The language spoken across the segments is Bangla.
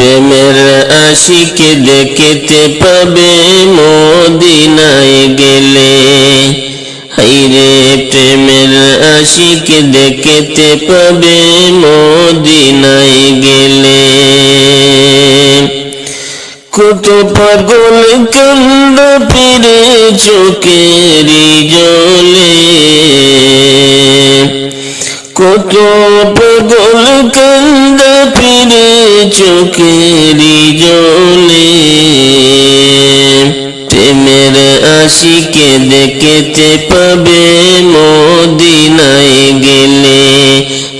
প্রেমের আশিকে দেখতে পাবে মদিনায় গেলে। হাইরে প্রেমের আশিকে দেখতে পাবে মদিনায় গেলে। কত পাগল কান্দ ফিরে চোখেরি জলে। কত পাগল কান্দ ফিরে চোখেরি জলে। প্রেমের আশিকে দেখতে পাবে মদিনায় গেলে।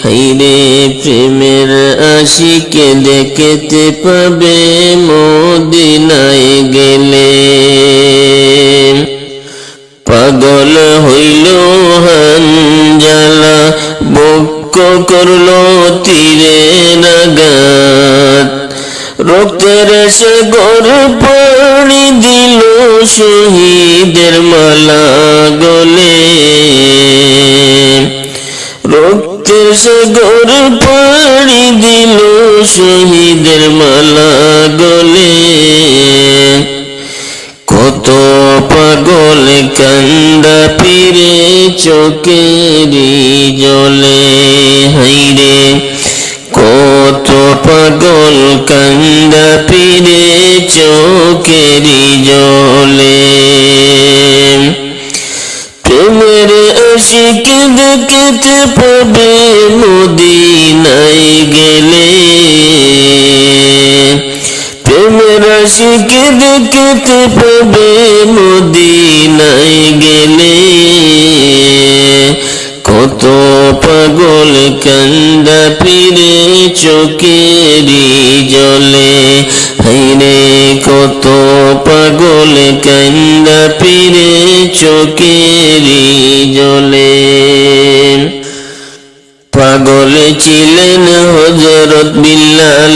হাইরে প্রেমের আশিকে দেখতে পাবে মদিনায় গেলে। পাগল হইল হানজালা বক্ষ করল তীরে নাগাত রক্তের সে গর পানি দিল শহীদের মালা গলে। রক্তের সে গর পানি দিল শহীদের মালা গলে। কত পাগল কান্দা পিরে চোখেরি জলে। হাইরে কত পাগল কান্দা পিরে চোখেরি জলে। প্রেমের আশিকে দেখতে পাবে, মদিনায় গেলে। আশিকে দেখতে পাবে মদিনায় গেলে। কত পাগল কান্দা পিরে চোখেরি জলে। হাইরে কত পাগল কান্দা পিরে চোখেরি জলে। পাগল ছিলেন হজরত বিল্লাল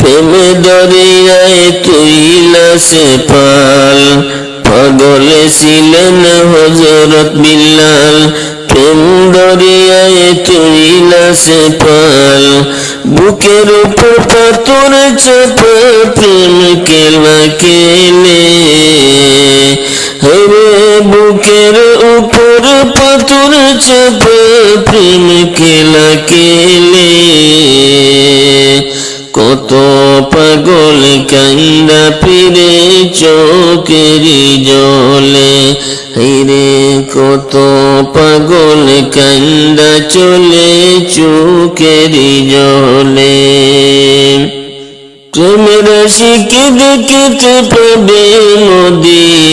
প্রেমে দরিয়ায় তুইলা সে পাল। পাগল ছিলেন হজরত বিল্লাল। প্রেম দরিয়ায় তুইলা সে পাল। বুকের উপর পাথর চাপা প্রেম কেলা কেলে হরে বুকের উপর পাথর চাপা প্রেম কেলা কেলে কত পাগল কান্দা ফিরে চোখেরি জলে। হিরে কত পাগল কান্দা চলে চোখেরি জলে। প্রেমের শিখে দেখিতে পাবে মদিনায়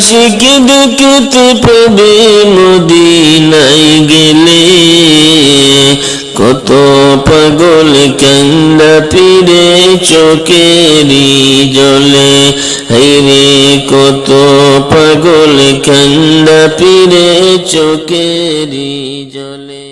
শিখে দেখতে পাবে মদিনায় গেলে। কত পাগল কান্দা পিরে চোখেরি জলে। হাইরে কত পাগল কান্দা পিরে চোখেরি জলে।